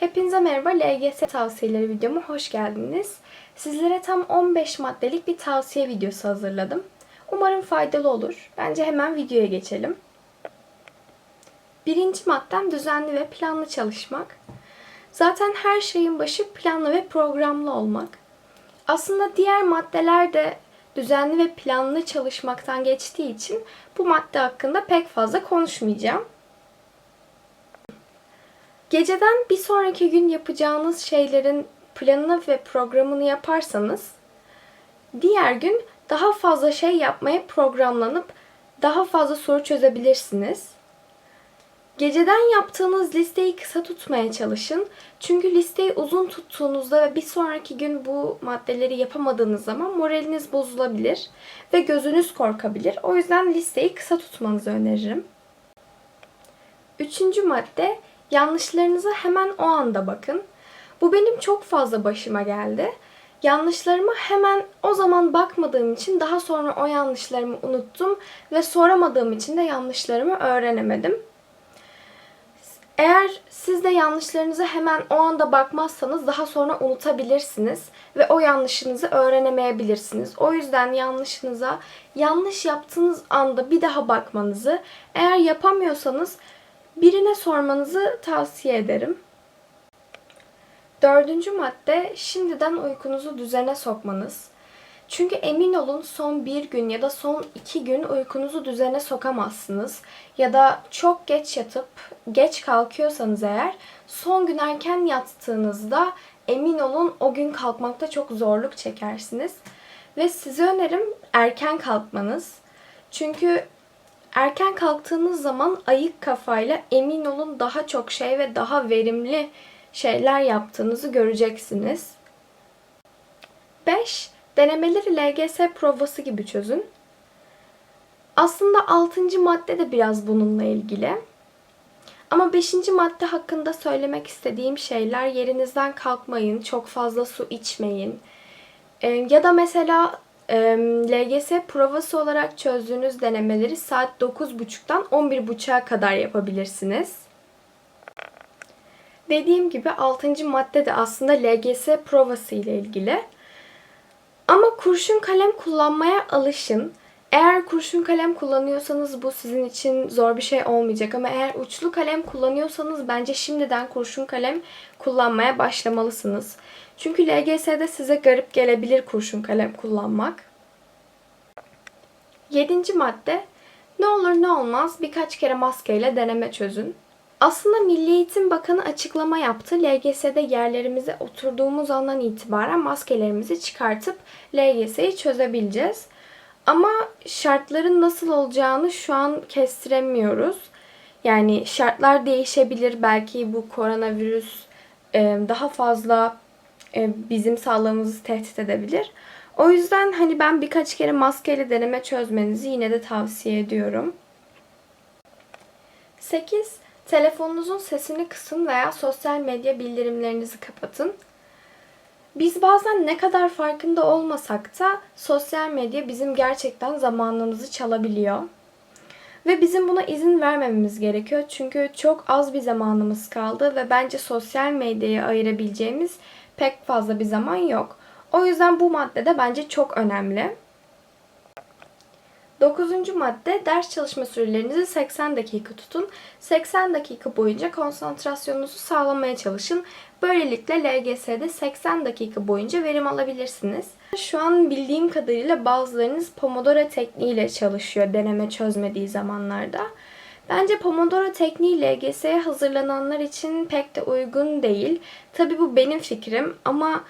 Hepinize merhaba. LGS tavsiyeleri videoma hoş geldiniz. Sizlere tam 15 maddelik bir tavsiye videosu hazırladım. Umarım faydalı olur. Bence hemen videoya geçelim. Birinci maddem düzenli ve planlı çalışmak. Zaten her şeyin başı planlı ve programlı olmak. Aslında diğer maddeler de düzenli ve planlı çalışmaktan geçtiği için bu madde hakkında pek fazla konuşmayacağım. Geceden bir sonraki gün yapacağınız şeylerin planını ve programını yaparsanız diğer gün daha fazla şey yapmaya programlanıp daha fazla soru çözebilirsiniz. Geceden yaptığınız listeyi kısa tutmaya çalışın. Çünkü listeyi uzun tuttuğunuzda ve bir sonraki gün bu maddeleri yapamadığınız zaman moraliniz bozulabilir ve gözünüz korkabilir. O yüzden listeyi kısa tutmanızı öneririm. Üçüncü madde yanlışlarınıza hemen o anda bakın. Bu benim çok fazla başıma geldi. Yanlışlarıma hemen o zaman bakmadığım için daha sonra o yanlışlarımı unuttum ve soramadığım için de yanlışlarımı öğrenemedim. Eğer siz de yanlışlarınızı hemen o anda bakmazsanız daha sonra unutabilirsiniz ve o yanlışınızı öğrenemeyebilirsiniz. O yüzden yanlışınıza yanlış yaptığınız anda bir daha bakmanızı, eğer yapamıyorsanız birine sormanızı tavsiye ederim. Dördüncü madde şimdiden uykunuzu düzene sokmanız. Çünkü emin olun son bir gün ya da son iki gün uykunuzu düzene sokamazsınız. Ya da çok geç yatıp geç kalkıyorsanız eğer son gün erken yattığınızda emin olun o gün kalkmakta çok zorluk çekersiniz. Ve size önerim erken kalkmanız. Çünkü erken kalktığınız zaman ayık kafayla emin olun daha çok şey ve daha verimli şeyler yaptığınızı göreceksiniz. 5. Denemeleri LGS provası gibi çözün. Aslında 6. madde de biraz bununla ilgili. Ama 5. madde hakkında söylemek istediğim şeyler yerinizden kalkmayın, çok fazla su içmeyin. Ee, ya da mesela LGS provası olarak çözdüğünüz denemeleri saat 9.30'dan 11.30'a kadar yapabilirsiniz. Dediğim gibi 6. madde de aslında LGS provası ile ilgili. Ama kurşun kalem kullanmaya alışın. Eğer kurşun kalem kullanıyorsanız bu sizin için zor bir şey olmayacak ama eğer uçlu kalem kullanıyorsanız bence şimdiden kurşun kalem kullanmaya başlamalısınız. Çünkü LGS'de size garip gelebilir kurşun kalem kullanmak. Yedinci madde ne olur ne olmaz birkaç kere maskeyle deneme çözün. Aslında Milli Eğitim Bakanı açıklama yaptı. LGS'de yerlerimize oturduğumuz andan itibaren maskelerimizi çıkartıp LGS'yi çözebileceğiz. Ama şartların nasıl olacağını şu an kestiremiyoruz. Yani şartlar değişebilir. Belki bu koronavirüs daha fazla bizim sağlığımızı tehdit edebilir. O yüzden hani ben birkaç kere maskeyle deneme çözmenizi yine de tavsiye ediyorum. 8. Telefonunuzun sesini kısın veya sosyal medya bildirimlerinizi kapatın. Biz bazen ne kadar farkında olmasak da sosyal medya bizim gerçekten zamanımızı çalabiliyor. Ve bizim buna izin vermememiz gerekiyor. Çünkü çok az bir zamanımız kaldı ve bence sosyal medyaya ayırabileceğimiz pek fazla bir zaman yok. O yüzden bu madde de bence çok önemli. Dokuzuncu madde ders çalışma sürelerinizi 80 dakika tutun. 80 dakika boyunca konsantrasyonunuzu sağlamaya çalışın. Böylelikle LGS'de 80 dakika boyunca verim alabilirsiniz. Şu an bildiğim kadarıyla bazılarınız Pomodoro tekniğiyle çalışıyor deneme çözmediği zamanlarda. Bence Pomodoro tekniği LGS'ye hazırlananlar için pek de uygun değil. Tabi bu benim fikrim ama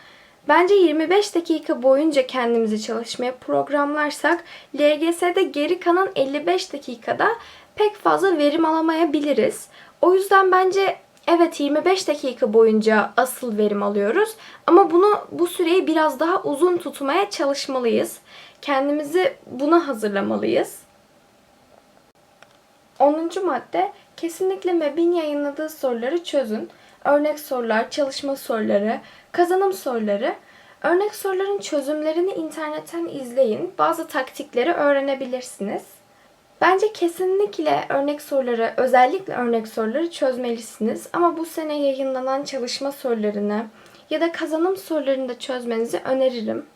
Bence 25 dakika boyunca kendimizi çalışmaya programlarsak LGS'de geri kalan 55 dakikada pek fazla verim alamayabiliriz. O yüzden bence evet 25 dakika boyunca asıl verim alıyoruz ama bunu bu süreyi biraz daha uzun tutmaya çalışmalıyız. Kendimizi buna hazırlamalıyız. 10. madde kesinlikle MEB'in yayınladığı soruları çözün. Örnek sorular, çalışma soruları, kazanım soruları. Örnek soruların çözümlerini internetten izleyin. Bazı taktikleri öğrenebilirsiniz. Bence kesinlikle örnek soruları, özellikle örnek soruları çözmelisiniz. Ama bu sene yayınlanan çalışma sorularını ya da kazanım sorularını da çözmenizi öneririm.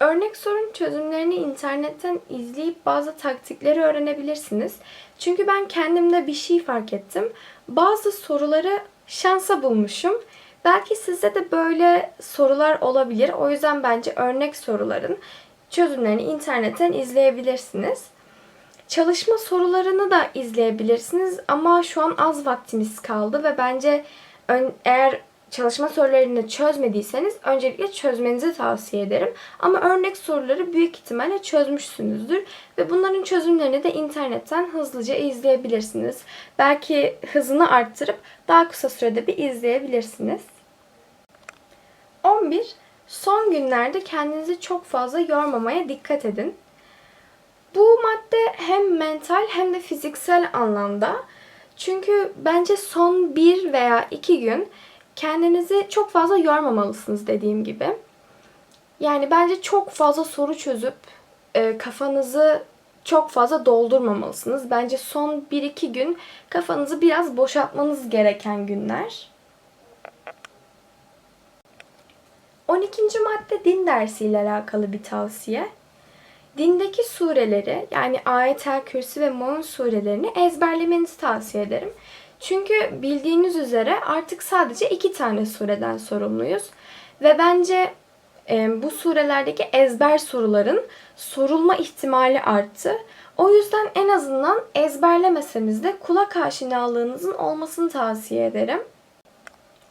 Örnek sorun çözümlerini internetten izleyip bazı taktikleri öğrenebilirsiniz. Çünkü ben kendimde bir şey fark ettim. Bazı soruları şansa bulmuşum. Belki sizde de böyle sorular olabilir. O yüzden bence örnek soruların çözümlerini internetten izleyebilirsiniz. Çalışma sorularını da izleyebilirsiniz ama şu an az vaktimiz kaldı ve bence eğer çalışma sorularını çözmediyseniz öncelikle çözmenizi tavsiye ederim. Ama örnek soruları büyük ihtimalle çözmüşsünüzdür ve bunların çözümlerini de internetten hızlıca izleyebilirsiniz. Belki hızını arttırıp daha kısa sürede bir izleyebilirsiniz. 11. Son günlerde kendinizi çok fazla yormamaya dikkat edin. Bu madde hem mental hem de fiziksel anlamda. Çünkü bence son bir veya iki gün kendinizi çok fazla yormamalısınız dediğim gibi. Yani bence çok fazla soru çözüp e, kafanızı çok fazla doldurmamalısınız. Bence son 1-2 gün kafanızı biraz boşaltmanız gereken günler. 12. madde din dersiyle alakalı bir tavsiye. Dindeki sureleri yani Ayetel Kürsi ve Mu'min surelerini ezberlemenizi tavsiye ederim. Çünkü bildiğiniz üzere artık sadece iki tane sureden sorumluyuz. Ve bence e, bu surelerdeki ezber soruların sorulma ihtimali arttı. O yüzden en azından ezberlemeseniz de kulak aşinalığınızın olmasını tavsiye ederim.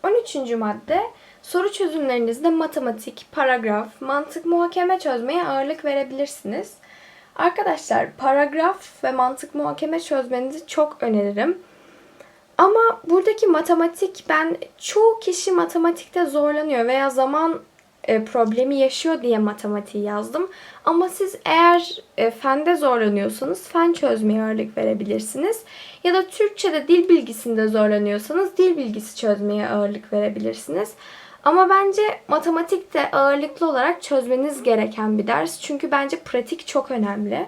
13. madde soru çözümlerinizde matematik, paragraf, mantık, muhakeme çözmeye ağırlık verebilirsiniz. Arkadaşlar paragraf ve mantık muhakeme çözmenizi çok öneririm. Ama buradaki matematik ben çoğu kişi matematikte zorlanıyor veya zaman e, problemi yaşıyor diye matematiği yazdım. Ama siz eğer e, fende zorlanıyorsanız fen çözmeye ağırlık verebilirsiniz. Ya da Türkçe'de dil bilgisinde zorlanıyorsanız dil bilgisi çözmeye ağırlık verebilirsiniz. Ama bence matematik de ağırlıklı olarak çözmeniz gereken bir ders. Çünkü bence pratik çok önemli.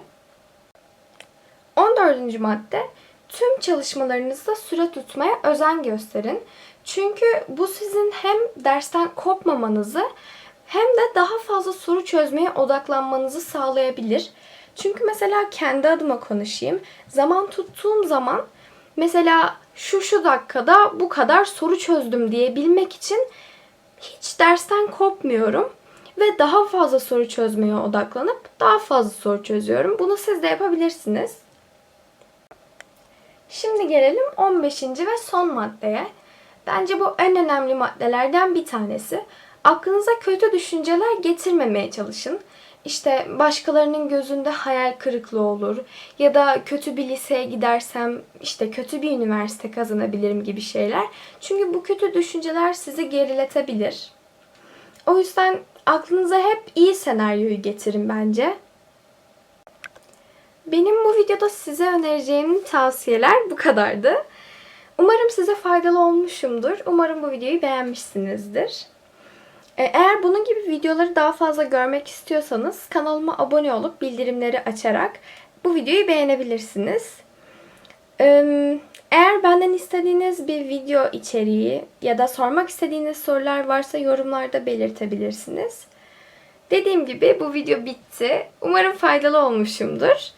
14. madde tüm çalışmalarınızda süre tutmaya özen gösterin. Çünkü bu sizin hem dersten kopmamanızı hem de daha fazla soru çözmeye odaklanmanızı sağlayabilir. Çünkü mesela kendi adıma konuşayım. Zaman tuttuğum zaman mesela şu şu dakikada bu kadar soru çözdüm diyebilmek için hiç dersten kopmuyorum ve daha fazla soru çözmeye odaklanıp daha fazla soru çözüyorum. Bunu siz de yapabilirsiniz. Şimdi gelelim 15. ve son maddeye. Bence bu en önemli maddelerden bir tanesi. Aklınıza kötü düşünceler getirmemeye çalışın. İşte başkalarının gözünde hayal kırıklığı olur ya da kötü bir liseye gidersem işte kötü bir üniversite kazanabilirim gibi şeyler. Çünkü bu kötü düşünceler sizi geriletebilir. O yüzden aklınıza hep iyi senaryoyu getirin bence. Benim bu videoda size önereceğim tavsiyeler bu kadardı. Umarım size faydalı olmuşumdur. Umarım bu videoyu beğenmişsinizdir. E, Eğer bunun gibi videoları daha fazla görmek istiyorsanız kanalıma abone olup bildirimleri açarak bu videoyu beğenebilirsiniz. Eğer benden istediğiniz bir video içeriği ya da sormak istediğiniz sorular varsa yorumlarda belirtebilirsiniz. Dediğim gibi bu video bitti. Umarım faydalı olmuşumdur.